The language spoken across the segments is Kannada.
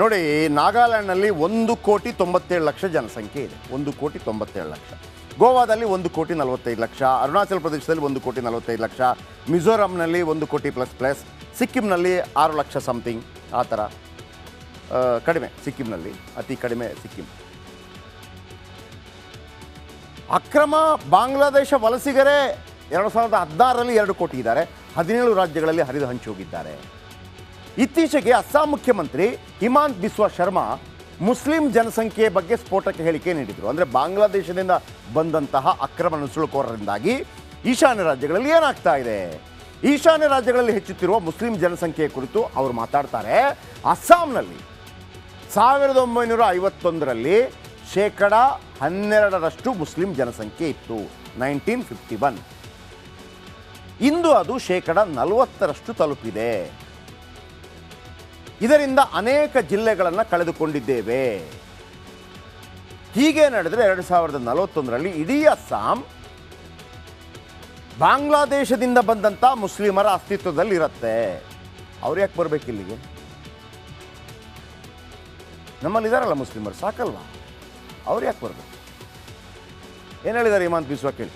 ನೋಡಿ, ನಾಗಾಲ್ಯಾಂಡ್ನಲ್ಲಿ ಒಂದು ಕೋಟಿ ತೊಂಬತ್ತೇಳು ಲಕ್ಷ ಜನಸಂಖ್ಯೆ ಇದೆ. ಒಂದು ಕೋಟಿ ತೊಂಬತ್ತೇಳು ಲಕ್ಷ. ಗೋವಾದಲ್ಲಿ ಒಂದು ಕೋಟಿ ನಲವತ್ತೈದು ಲಕ್ಷ. ಅರುಣಾಚಲ ಪ್ರದೇಶದಲ್ಲಿ ಒಂದು ಕೋಟಿ ನಲವತ್ತೈದು ಲಕ್ಷ. ಮಿಜೋರಾಂನಲ್ಲಿ ಒಂದು ಕೋಟಿ ಪ್ಲಸ್ ಪ್ಲಸ್. ಸಿಕ್ಕಿಂನಲ್ಲಿ ಆರು ಲಕ್ಷ ಸಮಥಿಂಗ್. ಆ ಥರ. ಕಡಿಮೆ. ಸಿಕ್ಕಿಂನಲ್ಲಿ, ಅತಿ ಕಡಿಮೆ ಸಿಕ್ಕಿಂ. ಅಕ್ರಮ ಬಾಂಗ್ಲಾದೇಶ ವಲಸಿಗರೇ, ಎರಡು ಸಾವಿರದ ಹದಿನಾರರಲ್ಲಿ ಎರಡು ಕೋಟಿ ಇದ್ದಾರೆ. ಹದಿನೇಳು ರಾಜ್ಯಗಳಲ್ಲಿ ಹರಿದು ಹಂಚಿ ಹೋಗಿದ್ದಾರೆ. ಇತ್ತೀಚೆಗೆ ಅಸ್ಸಾಂ ಮುಖ್ಯಮಂತ್ರಿ ಹಿಮಾಂತ್ ಬಿಸ್ವಾ ಶರ್ಮಾ ಮುಸ್ಲಿಂ ಜನಸಂಖ್ಯೆಯ ಬಗ್ಗೆ ಸ್ಫೋಟಕ ಹೇಳಿಕೆ ನೀಡಿದರು. ಅಂದರೆ ಬಾಂಗ್ಲಾದೇಶದಿಂದ ಬಂದಂತಹ ಅಕ್ರಮ ನುಸುಳುಕೋರರಿಂದಾಗಿ ಈಶಾನ್ಯ ರಾಜ್ಯಗಳಲ್ಲಿ ಏನಾಗ್ತಾ ಇದೆ? ಈಶಾನ್ಯ ರಾಜ್ಯಗಳಲ್ಲಿ ಹೆಚ್ಚುತ್ತಿರುವ ಮುಸ್ಲಿಂ ಜನಸಂಖ್ಯೆಯ ಕುರಿತು ಅವರು ಮಾತಾಡ್ತಾರೆ. ಅಸ್ಸಾಂನಲ್ಲಿ ಸಾವಿರದ ಒಂಬೈನೂರ ಐವತ್ತೊಂದರಲ್ಲಿ ಶೇಕಡ ಹನ್ನೆರಡರಷ್ಟು ಮುಸ್ಲಿಂ ಜನಸಂಖ್ಯೆ ಇತ್ತು, ನೈನ್ಟೀನ್ ಫಿಫ್ಟಿ ಒನ್. ಇಂದು ಅದು ಶೇಕಡ ನಲವತ್ತರಷ್ಟು ತಲುಪಿದೆ. ಇದರಿಂದ ಅನೇಕ ಜಿಲ್ಲೆಗಳನ್ನು ಕಳೆದುಕೊಂಡಿದ್ದೇವೆ ಹೀಗೆ ನಡೆದರೆ ಎರಡು ಸಾವಿರದ ನಲವತ್ತೊಂದರಲ್ಲಿ ಇಡೀ ಅಸ್ಸಾಂ ಬಾಂಗ್ಲಾದೇಶದಿಂದ ಬಂದಂಥ ಮುಸ್ಲಿಮರ ಅಸ್ತಿತ್ವದಲ್ಲಿರುತ್ತೆ ಅವ್ರು ಯಾಕೆ ಬರ್ಬೇಕು ಇಲ್ಲಿಗೆ ನಮ್ಮಲ್ಲಿ ಇದಾರಲ್ಲ ಮುಸ್ಲಿಮರು ಸಾಕಲ್ವಾ ಅವ್ರು ಯಾಕೆ ಬರ್ಬೇಕು ಏನು ಹೇಳಿದ್ದಾರೆ ಹಿಮಾಂತ್ ಬಿಸ್ವಾ ಕೇಳಿ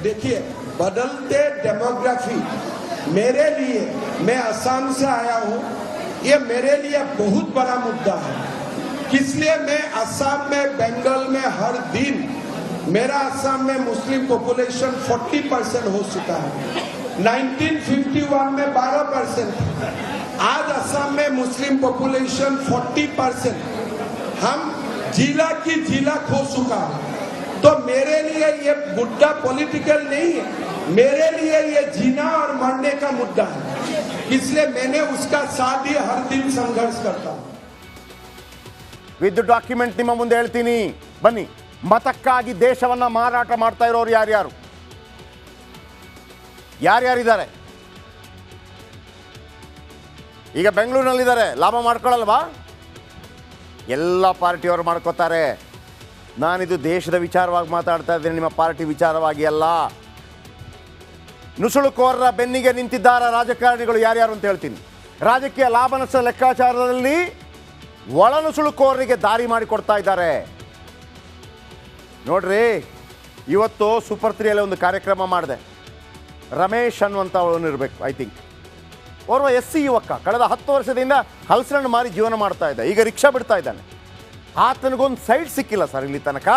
देखिए बदलते डेमोग्राफी मेरे लिए, मैं आसाम से आया हूँ। ये मेरे लिए बहुत बड़ा मुद्दा है। इसलिए मैं असम में, बंगाल में हर दिन, मेरा असम में मुस्लिम पॉपुलेशन 40 परसेंट हो चुका है। 1951 में 12 परसेंट आज असम में मुस्लिम पॉपुलेशन 40 परसेंट हम जिला की जिला खो चुका है। तो मेरे लिए ये मुद्दा पॉलिटिकल नहीं है मेरे लिए ये जीना और मरने का मुद्दा है इसलिए मैंने उसका साथ ही हर दिन संघर्ष करता हूँ ವಿತ್ ಡಾಕ್ಯುಮೆಂಟ್ ನಿಮ್ಮ ಮುಂದೆ ಹೇಳ್ತೀನಿ ಬನ್ನಿ ಮತಕ್ಕಾಗಿ ದೇಶವನ್ನ ಮಾರಾಟ ಮಾಡ್ತಾ ಇರೋರು ಯಾರ್ಯಾರು ಯಾರ್ಯಾರಿದ್ದಾರೆ ಈಗ ಬೆಂಗಳೂರಿನಲ್ಲಿದ್ದಾರೆ ಲಾಭ ಮಾಡ್ಕೊಳ್ಳಲ್ವಾ ಎಲ್ಲ ಪಾರ್ಟಿಯವರು ಮಾಡ್ಕೋತಾರೆ ನಾನಿದು ದೇಶದ ವಿಚಾರವಾಗಿ ಮಾತಾಡ್ತಾ ಇದ್ದೇನೆ, ನಿಮ್ಮ ಪಾರ್ಟಿ ವಿಚಾರವಾಗಿ ಅಲ್ಲ. ನುಸುಳುಕೋರರ ಬೆನ್ನಿಗೆ ನಿಂತಿದ್ದಾರ ರಾಜಕಾರಣಿಗಳು ಯಾರ್ಯಾರು ಅಂತ ಹೇಳ್ತೀನಿ. ರಾಜಕೀಯ ಲಾಭ ನಷ್ಟ ಲೆಕ್ಕಾಚಾರದಲ್ಲಿ ಒಳನುಸುಳುಕೋರರಿಗೆ ದಾರಿ ಮಾಡಿಕೊಡ್ತಾ ಇದ್ದಾರೆ. ನೋಡ್ರಿ, ಇವತ್ತು ಸೂಪರ್ ತ್ರೀಯಲ್ಲಿ ಒಂದು ಕಾರ್ಯಕ್ರಮ ಮಾಡಿದೆ. ರಮೇಶ್ ಅನ್ನುವಂಥ ಇರಬೇಕು ಐ ಥಿಂಕ್ ಓರ್ವ ಎಸ್ ಸಿ ಯುವಕ, ಕಳೆದ ಹತ್ತು ವರ್ಷದಿಂದ ಹಲಸರನ್ನು ಮಾರಿ ಜೀವನ ಮಾಡ್ತಾ ಇದ್ದ. ಈಗ ರಿಕ್ಷಾ ಬಿಡ್ತಾ ಇದ್ದಾನೆ. ಆತನಿಗೊಂದು ಸೈಡ್ ಸಿಕ್ಕಿಲ್ಲ ಸರ್ ಇಲ್ಲಿ ತನಕ.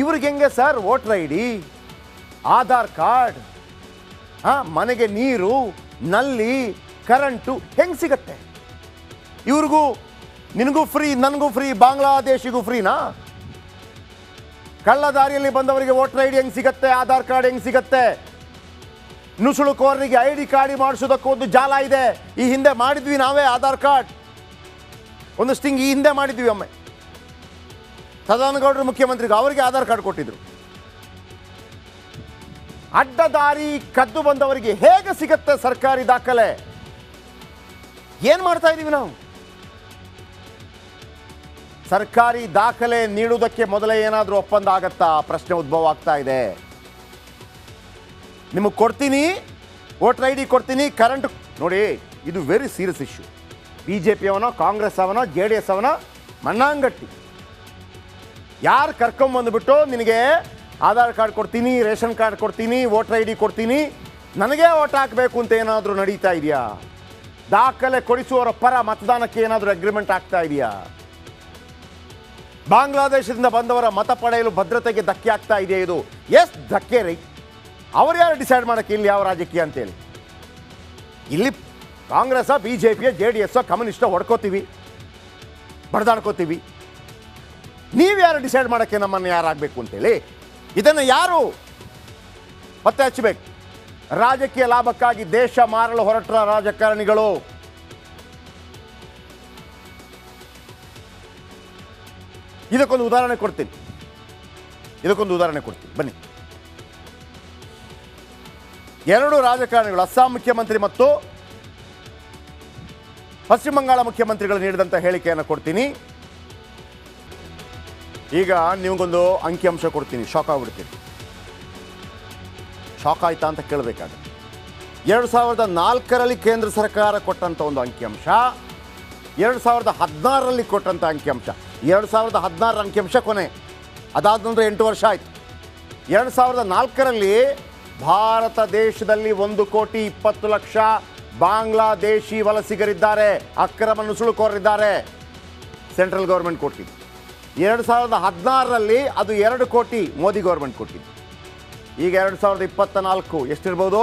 ಇವ್ರಿಗೆ ಹೆಂಗೆ sir voter I D, Aadhaar card, ಹಾಂ, ಮನೆಗೆ ನೀರು, ನಲ್ಲಿ, ಕರೆಂಟು ಹೆಂಗೆ ಸಿಗತ್ತೆ? ಇವ್ರಿಗೂ ನಿನಗೂ ಫ್ರೀ, ನನಗೂ ಫ್ರೀ, ಬಾಂಗ್ಲಾದೇಶಿಗೂ ಫ್ರೀನಾ? ಕಳ್ಳ ದಾರಿಯಲ್ಲಿ ಬಂದವರಿಗೆ ವೋಟರ್ ಐ ಡಿ ಹೆಂಗೆ ಸಿಗತ್ತೆ? ಆಧಾರ್ ಕಾರ್ಡ್ ಹೆಂಗೆ ಸಿಗತ್ತೆ? ನುಸುಳುಕೋರರಿಗೆ ಐ ಡಿ ಕಾರ್ಡ್ ಮಾಡಿಸೋದಕ್ಕೂ ಒಂದು ಜಾಲ ಇದೆ. ಈ ಹಿಂದೆ ಮಾಡಿದ್ವಿ ನಾವೇ ಆಧಾರ್ ಕಾರ್ಡ್. ಒಂದಷ್ಟು ಸ್ಟಿಂಗ್ ಈ ಹಿಂದೆ ಮಾಡಿದ್ವಿ ಒಮ್ಮೆ. ಸದಾನಗೌಡರು ಮುಖ್ಯಮಂತ್ರಿಗೆ ಅವರಿಗೆ ಆಧಾರ್ ಕಾರ್ಡ್ ಕೊಟ್ಟಿದ್ರು. ಅಡ್ಡ ದಾರಿ ಕದ್ದು ಬಂದವರಿಗೆ ಹೇಗೆ ಸಿಗತ್ತೆ ಸರ್ಕಾರಿ ದಾಖಲೆ? ಏನು ಮಾಡ್ತಾ ಇದ್ದೀವಿ ನಾವು? ಸರ್ಕಾರಿ ದಾಖಲೆ ನೀಡುವುದಕ್ಕೆ ಮೊದಲೇ ಏನಾದರೂ ಒಪ್ಪಂದ ಆಗತ್ತಾ? ಪ್ರಶ್ನೆ ಉದ್ಭವ ಆಗ್ತಾ ಇದೆ. ನಿಮಗೆ ಕೊಡ್ತೀನಿ, ವೋಟರ್ ಐ ಡಿ ಕೊಡ್ತೀನಿ, ಕರೆಂಟ್ ನೋಡಿ, ಇದು very serious issue B J P ಅವನೋ Congress ಅವನೋ ಜೆ ಡಿ ಎಸ್ ಅವನೋ ಮಣ್ಣಾಂಗಟ್ಟಿ. ಯಾರು ಕರ್ಕೊಂಬಂದುಬಿಟ್ಟು ನಿನಗೆ ಆಧಾರ್ ಕಾರ್ಡ್ ಕೊಡ್ತೀನಿ, ರೇಷನ್ ಕಾರ್ಡ್ ಕೊಡ್ತೀನಿ, ವೋಟರ್ ಐ ಡಿ ಕೊಡ್ತೀನಿ, ನನಗೆ ಓಟ್ ಹಾಕಬೇಕು ಅಂತ ಏನಾದರೂ ನಡೀತಾ ಇದೆಯಾ? ದಾಖಲೆ ಕೊಡಿಸುವವರ ಪರ ಮತದಾನಕ್ಕೆ ಏನಾದರೂ ಅಗ್ರಿಮೆಂಟ್ ಆಗ್ತಾ ಇದೆಯಾ? ಬಾಂಗ್ಲಾದೇಶದಿಂದ ಬಂದವರ ಮತ ಪಡೆಯಲು ಭದ್ರತೆಗೆ ಧಕ್ಕೆ ಆಗ್ತಾ ಇದೆಯಾ ಇದು? ಎಸ್, ಧಕ್ಕೆ ರೀ. ಅವ್ರು ಯಾರು ಡಿಸೈಡ್ ಮಾಡೋಕ್ಕೆ ಇಲ್ಲಿ ಯಾವ ರಾಜಕೀಯ ಅಂತೇಳಿ? ಇಲ್ಲಿ ಕಾಂಗ್ರೆಸ್ಸ B J P J D ಎಸ್ಸೋ ಕಮ್ಯುನಿಸ್ಟೋ ಹೊಡ್ಕೋತೀವಿ ಬಡ್ದಾಡ್ಕೋತೀವಿ ನೀವು ಯಾರು ಡಿಸೈಡ್ ಮಾಡೋಕ್ಕೆ ನಮ್ಮನ್ನು ಯಾರಾಗಬೇಕು ಅಂತೇಳಿ, ಇದನ್ನು ಯಾರು ಪತ್ತೆ ಹಚ್ಚಬೇಕು? ರಾಜಕೀಯ ಲಾಭಕ್ಕಾಗಿ ದೇಶ ಮಾರಲು ಹೊರಟ ರಾಜಕಾರಣಿಗಳು. ಇದಕ್ಕೊಂದು ಉದಾಹರಣೆ ಕೊಡ್ತೀನಿ. ಇದಕ್ಕೊಂದು ಉದಾಹರಣೆ ಕೊಡ್ತೀನಿ. ಬನ್ನಿ. ಎರಡು ರಾಜಕಾರಣಿಗಳು, ಅಸ್ಸಾಂ ಮುಖ್ಯಮಂತ್ರಿ ಮತ್ತು ಪಶ್ಚಿಮ ಬಂಗಾಳ ಮುಖ್ಯಮಂತ್ರಿಗಳು ನೀಡಿದಂಥ ಹೇಳಿಕೆಯನ್ನು ಕೊಡ್ತೀನಿ. ಈಗ ನಿಮಗೊಂದು ಅಂಕಿಅಂಶ ಕೊಡ್ತೀನಿ. ಶಾಕ್ ಆಗ್ಬಿಡ್ತೀನಿ. ಶಾಕ್ ಆಯ್ತಾ ಅಂತ ಕೇಳಬೇಕಾಗುತ್ತೆ ಎರಡು ಸಾವಿರದ ನಾಲ್ಕರಲ್ಲಿ ಕೇಂದ್ರ ಸರ್ಕಾರ ಕೊಟ್ಟಂಥ ಒಂದು ಅಂಕಿಅಂಶ, ಎರಡು ಸಾವಿರದ ಹದಿನಾರರಲ್ಲಿ ಕೊಟ್ಟಂಥ ಅಂಕಿಅಂಶ. ಎರಡು ಸಾವಿರದ ಹದಿನಾರರ ಅಂಕಿಅಂಶ ಕೊನೆ. ಅದಾದ ನಂತರ ಎಂಟು ವರ್ಷ ಆಯಿತು. ಎರಡು ಸಾವಿರದ ನಾಲ್ಕರಲ್ಲಿ ಭಾರತ ದೇಶದಲ್ಲಿ ಒಂದು ಕೋಟಿ ಇಪ್ಪತ್ತು ಲಕ್ಷ ಬಾಂಗ್ಲಾದೇಶಿ ವಲಸಿಗರಿದ್ದಾರೆ ಅಕ್ರಮ ನುಸುಳುಕೋರಿದ್ದಾರೆ ಸೆಂಟ್ರಲ್ ಗೌರ್ಮೆಂಟ್ ಕೊಟ್ಟಿದ್ದು ಎರಡು ಸಾವಿರದ ಹದಿನಾರರಲ್ಲಿ ಅದು ಎರಡು ಕೋಟಿ ಮೋದಿ ಗೌರ್ಮೆಂಟ್ ಕೊಟ್ಟಿದ್ದು. ಈಗ ಎರಡು ಸಾವಿರದ ಇಪ್ಪತ್ತ ನಾಲ್ಕು ಎಷ್ಟಿರ್ಬೋದು?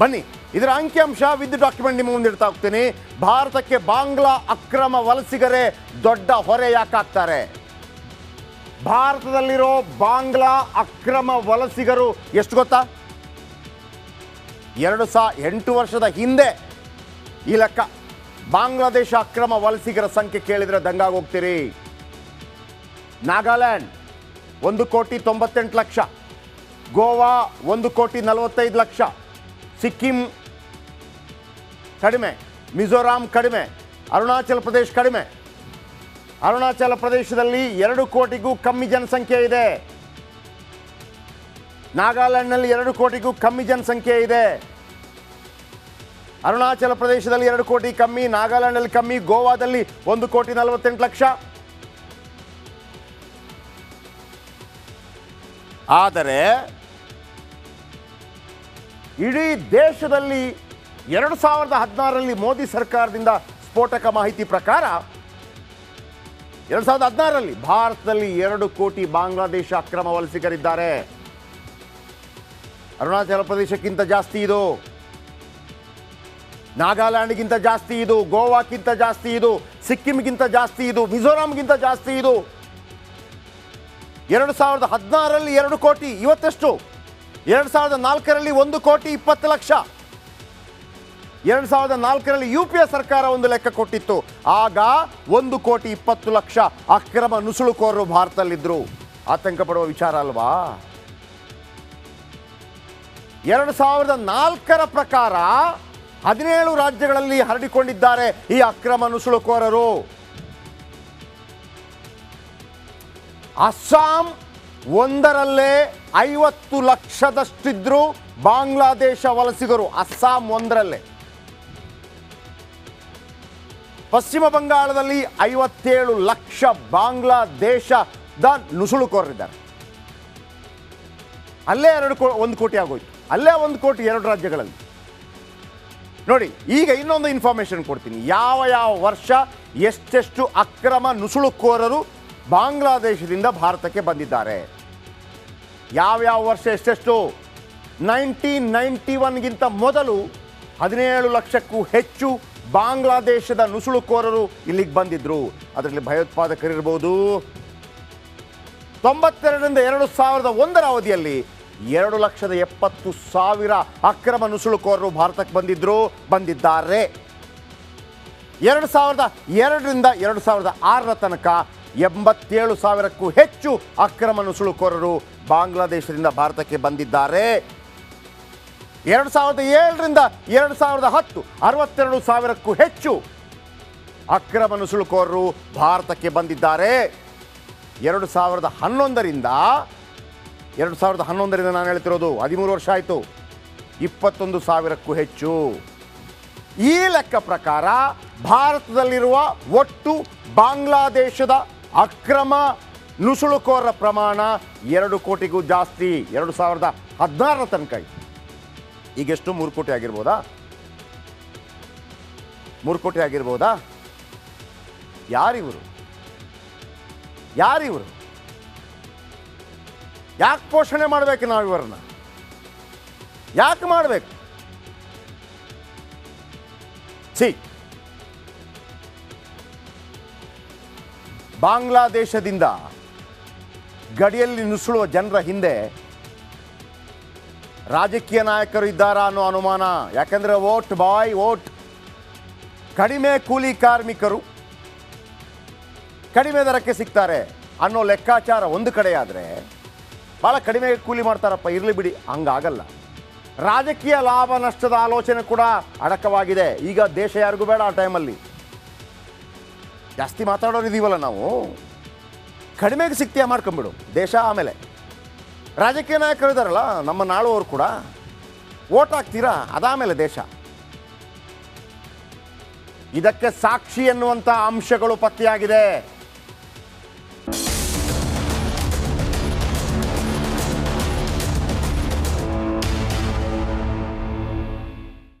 ಬನ್ನಿ, ಇದರ ಅಂಕಿಅಂಶ ವಿದ್ ಡಾಕ್ಯುಮೆಂಟ್ ನಿಮ್ಮ ಮುಂದಿಡ್ತಾ ಹೋಗ್ತೀನಿ. ಭಾರತಕ್ಕೆ ಬಾಂಗ್ಲಾ ಅಕ್ರಮ ವಲಸಿಗರೇ ದೊಡ್ಡ ಹೊರೆ ಯಾಕಾಗ್ತಾರೆ? ಭಾರತದಲ್ಲಿರೋ ಬಾಂಗ್ಲಾ ಅಕ್ರಮ ವಲಸಿಗರು ಎಷ್ಟು ಗೊತ್ತಾ? ಎರಡು ಸಾ ಎಂಟು ವರ್ಷದ ಹಿಂದೆ ಈ ಲೆಕ್ಕ. ಬಾಂಗ್ಲಾದೇಶ ಅಕ್ರಮ ವಲಸಿಗರ ಸಂಖ್ಯೆ ಕೇಳಿದ್ರೆ ದಂಗಾಗೋಗ್ತೀರಿ ನಾಗಾಲ್ಯಾಂಡ್ ಒಂದು ಕೋಟಿ ತೊಂಬತ್ತೆಂಟು ಲಕ್ಷ. ಗೋವಾ ಒಂದು ಕೋಟಿ ನಲವತ್ತೈದು ಲಕ್ಷ. ಸಿಕ್ಕಿಂ ಕಡಿಮೆ. ಮಿಜೋರಾಂ ಕಡಿಮೆ. ಅರುಣಾಚಲ ಪ್ರದೇಶ ಕಡಿಮೆ. ಅರುಣಾಚಲ ಪ್ರದೇಶದಲ್ಲಿ ಎರಡು ಕೋಟಿಗೂ ಕಮ್ಮಿ ಜನಸಂಖ್ಯೆ ಇದೆ. ನಾಗಾಲ್ಯಾಂಡ್ನಲ್ಲಿ ಎರಡು ಕೋಟಿಗೂ ಕಮ್ಮಿ ಜನಸಂಖ್ಯೆ ಇದೆ. ಅರುಣಾಚಲ ಪ್ರದೇಶದಲ್ಲಿ ಎರಡು ಕೋಟಿ ಕಮ್ಮಿ, ನಾಗಾಲ್ಯಾಂಡ್ನಲ್ಲಿ ಕಮ್ಮಿ, ಗೋವಾದಲ್ಲಿ ಒಂದು ಕೋಟಿ ನಲವತ್ತೆಂಟು ಲಕ್ಷ. ಆದರೆ ಇಡೀ ದೇಶದಲ್ಲಿ ಎರಡು ಸಾವಿರದ ಹದಿನಾರರಲ್ಲಿ ಮೋದಿ ಸರ್ಕಾರದಿಂದ ಸ್ಫೋಟಕ ಮಾಹಿತಿ ಪ್ರಕಾರ ಎರಡು ಸಾವಿರದ ಹದಿನಾರರಲ್ಲಿ ಭಾರತದಲ್ಲಿ ಎರಡು ಕೋಟಿ ಬಾಂಗ್ಲಾದೇಶ ಅಕ್ರಮ ವಲಸಿಗರಿದ್ದಾರೆ. ಅರುಣಾಚಲ ಪ್ರದೇಶಕ್ಕಿಂತ ಜಾಸ್ತಿ ಇದು. ನಾಗಾಲ್ಯಾಂಡ್ಗಿಂತ ಜಾಸ್ತಿ ಇದು. ಗೋವಾಕ್ಕಿಂತ ಜಾಸ್ತಿ ಇದು. ಸಿಕ್ಕಿಂಗಿಂತ ಜಾಸ್ತಿ ಇದು. ಮಿಜೋರಾಂಗಿಂತ ಜಾಸ್ತಿ ಇದು. ಎರಡು ಸಾವಿರದ ಹದಿನಾರರಲ್ಲಿ ಎರಡು ಕೋಟಿ, ಇವತ್ತೆಷ್ಟು. ಎರಡು ಸಾವಿರದ ನಾಲ್ಕರಲ್ಲಿ ಒಂದು ಕೋಟಿ ಇಪ್ಪತ್ತು ಲಕ್ಷ. ಎರಡು ಸಾವಿರದ ನಾಲ್ಕರಲ್ಲಿ ಯು ಪಿ ಎ ಸರ್ಕಾರ ಒಂದು ಲೆಕ್ಕ ಕೊಟ್ಟಿತ್ತು. ಆಗ ಒಂದು ಕೋಟಿ ಇಪ್ಪತ್ತು ಲಕ್ಷ ಅಕ್ರಮ ನುಸುಳುಕೋರರು ಭಾರತದಲ್ಲಿದ್ದರು ಆತಂಕ ಪಡುವ ವಿಚಾರ ಅಲ್ವಾ? ಎರಡು ಸಾವಿರದ ನಾಲ್ಕರ ಪ್ರಕಾರ ಹದಿನೇಳು ರಾಜ್ಯಗಳಲ್ಲಿ ಹರಡಿಕೊಂಡಿದ್ದಾರೆ ಈ ಅಕ್ರಮ ನುಸುಳುಕೋರರು. ಅಸ್ಸಾಂ ಒಂದರಲ್ಲೇ ಐವತ್ತು ಲಕ್ಷದಷ್ಟಿದ್ರು ಬಾಂಗ್ಲಾದೇಶ ವಲಸಿಗರು, ಅಸ್ಸಾಂ ಒಂದರಲ್ಲೇ. ಪಶ್ಚಿಮ ಬಂಗಾಳದಲ್ಲಿ ಐವತ್ತೇಳು ಲಕ್ಷ ಬಾಂಗ್ಲಾದೇಶದ ನುಸುಳುಕೋರರಿದ್ದಾರೆ. ಅಲ್ಲೇ ಎರಡು ಒಂದು ಕೋಟಿ ಆಗೋಯ್ತು. ಅಲ್ಲೇ ಒಂದು ಕೋಟಿ ಎರಡು ರಾಜ್ಯಗಳಲ್ಲಿ. ನೋಡಿ, ಈಗ ಇನ್ನೊಂದು ಇನ್ಫಾರ್ಮೇಶನ್ ಕೊಡ್ತೀನಿ. ಯಾವ ಯಾವ ವರ್ಷ ಎಷ್ಟೆಷ್ಟು ಅಕ್ರಮ ನುಸುಳುಕೋರರು ಬಾಂಗ್ಲಾದೇಶದಿಂದ ಭಾರತಕ್ಕೆ ಬಂದಿದ್ದಾರೆ? ಯಾವ ಯಾವ ವರ್ಷ ಎಷ್ಟೆಷ್ಟು? ನೈನ್ಟೀನ್ ನೈಂಟಿ ಒನ್ಗಿಂತ ಮೊದಲು ಹದಿನೇಳು ಲಕ್ಷಕ್ಕೂ ಹೆಚ್ಚು ಬಾಂಗ್ಲಾದೇಶದ ನುಸುಳುಕೋರರು ಇಲ್ಲಿಗೆ ಬಂದಿದ್ರು. ಅದರಲ್ಲಿ ಭಯೋತ್ಪಾದಕರಿರ್ಬೋದು. ತೊಂಬತ್ತೆರಡರಿಂದ ಎರಡು ಸಾವಿರದ ಒಂದರ ಅವಧಿಯಲ್ಲಿ ಎರಡು ಲಕ್ಷದ ಎಪ್ಪತ್ತು ಸಾವಿರ ಅಕ್ರಮ ನುಸುಳುಕೋರರು ಭಾರತಕ್ಕೆ ಬಂದಿದ್ರು, ಬಂದಿದ್ದಾರೆ. ಎರಡು ಸಾವಿರದ ಎರಡರಿಂದ ಎರಡು ಸಾವಿರದ ಆರರ ತನಕ ಎಂಬತ್ತೇಳು ಸಾವಿರಕ್ಕೂ ಹೆಚ್ಚು ಅಕ್ರಮ ನುಸುಳುಕೋರರು ಬಾಂಗ್ಲಾದೇಶದಿಂದ ಭಾರತಕ್ಕೆ ಬಂದಿದ್ದಾರೆ. ಎರಡು ಸಾವಿರದ ಏಳರಿಂದ ಎರಡು ಸಾವಿರದ ಹತ್ತು, ಅರವತ್ತೆರಡು ಸಾವಿರಕ್ಕೂ ಹೆಚ್ಚು ಅಕ್ರಮ ನುಸುಳುಕೋರರು ಭಾರತಕ್ಕೆ ಬಂದಿದ್ದಾರೆ. ಎರಡು ಸಾವಿರದ ಹನ್ನೊಂದರಿಂದ ಎರಡು ಸಾವಿರದ ಹನ್ನೊಂದರಿಂದ ನಾನು ಹೇಳ್ತಿರೋದು ಹದಿಮೂರು ವರ್ಷ ಆಯಿತು. ಇಪ್ಪತ್ತೊಂದು ಸಾವಿರಕ್ಕೂ ಹೆಚ್ಚು. ಈ ಲೆಕ್ಕ ಪ್ರಕಾರ ಭಾರತದಲ್ಲಿರುವ ಒಟ್ಟು ಬಾಂಗ್ಲಾದೇಶದ ಅಕ್ರಮ ನುಸುಳುಕೋರ ಪ್ರಮಾಣ ಎರಡು ಕೋಟಿಗೂ ಜಾಸ್ತಿ, ಎರಡು ಸಾವಿರದ ಹದಿನಾರರ ತನಕ ಇತ್ತು ಈಗೆಷ್ಟು? ಮೂರು ಕೋಟಿ ಆಗಿರ್ಬೋದಾ? ಮೂರು ಕೋಟಿ ಆಗಿರ್ಬೋದಾ? ಯಾರಿವರು? ಯಾರಿವರು? ಯಾಕೆ ಪೋಷಣೆ ಮಾಡಬೇಕು ನಾವು ಇವರನ್ನ ಯಾಕೆ ಮಾಡಬೇಕು? ಸಿ ಬಾಂಗ್ಲಾದೇಶದಿಂದ ಗಡಿಯಲ್ಲಿ ನುಸುಳುವ ಜನರ ಹಿಂದೆ ರಾಜಕೀಯ ನಾಯಕರು ಇದ್ದಾರಾ ಅನ್ನೋ ಅನುಮಾನ. ಯಾಕಂದರೆ ವೋಟ್ ಬಾಯ್, ವೋಟ್ ಕಡಿಮೆ ಕೂಲಿ ಕಾರ್ಮಿಕರು ಕಡಿಮೆ ದರಕ್ಕೆ ಸಿಗ್ತಾರೆ ಅನ್ನೋ ಲೆಕ್ಕಾಚಾರ ಒಂದು ಕಡೆ ಆದರೆ ಭಾಳ ಕಡಿಮೆ ಕೂಲಿ ಮಾಡ್ತಾರಪ್ಪ, ಇರಲಿ ಬಿಡಿ. ಹಂಗಾಗಲ್ಲ. ರಾಜಕೀಯ ಲಾಭ ನಷ್ಟದ ಆಲೋಚನೆ ಕೂಡ ಅಡಕವಾಗಿದೆ. ಈಗ ದೇಶ ಯಾರಿಗೂ ಬೇಡ ಆ ಟೈಮಲ್ಲಿ. ಜಾಸ್ತಿ ಮಾತಾಡೋರು ಇದೀವಲ್ಲ ನಾವು. ಕಡಿಮೆಗೆ ಸಿಕ್ತಿಯ ಮಾಡ್ಕೊಂಬಿಡು. ದೇಶ ಆಮೇಲೆ. ರಾಜಕೀಯ ನಾಯಕರು ಇದ್ದಾರಲ್ಲ ನಮ್ಮ ನಾಳುವವರು ಕೂಡ. ಓಟ್ ಹಾಕ್ತೀರಾ? ಅದಾಮೇಲೆ ದೇಶ. ಇದಕ್ಕೆ ಸಾಕ್ಷಿ ಎನ್ನುವಂಥ ಅಂಶಗಳು ಪತ್ತೆಯಾಗಿದೆ.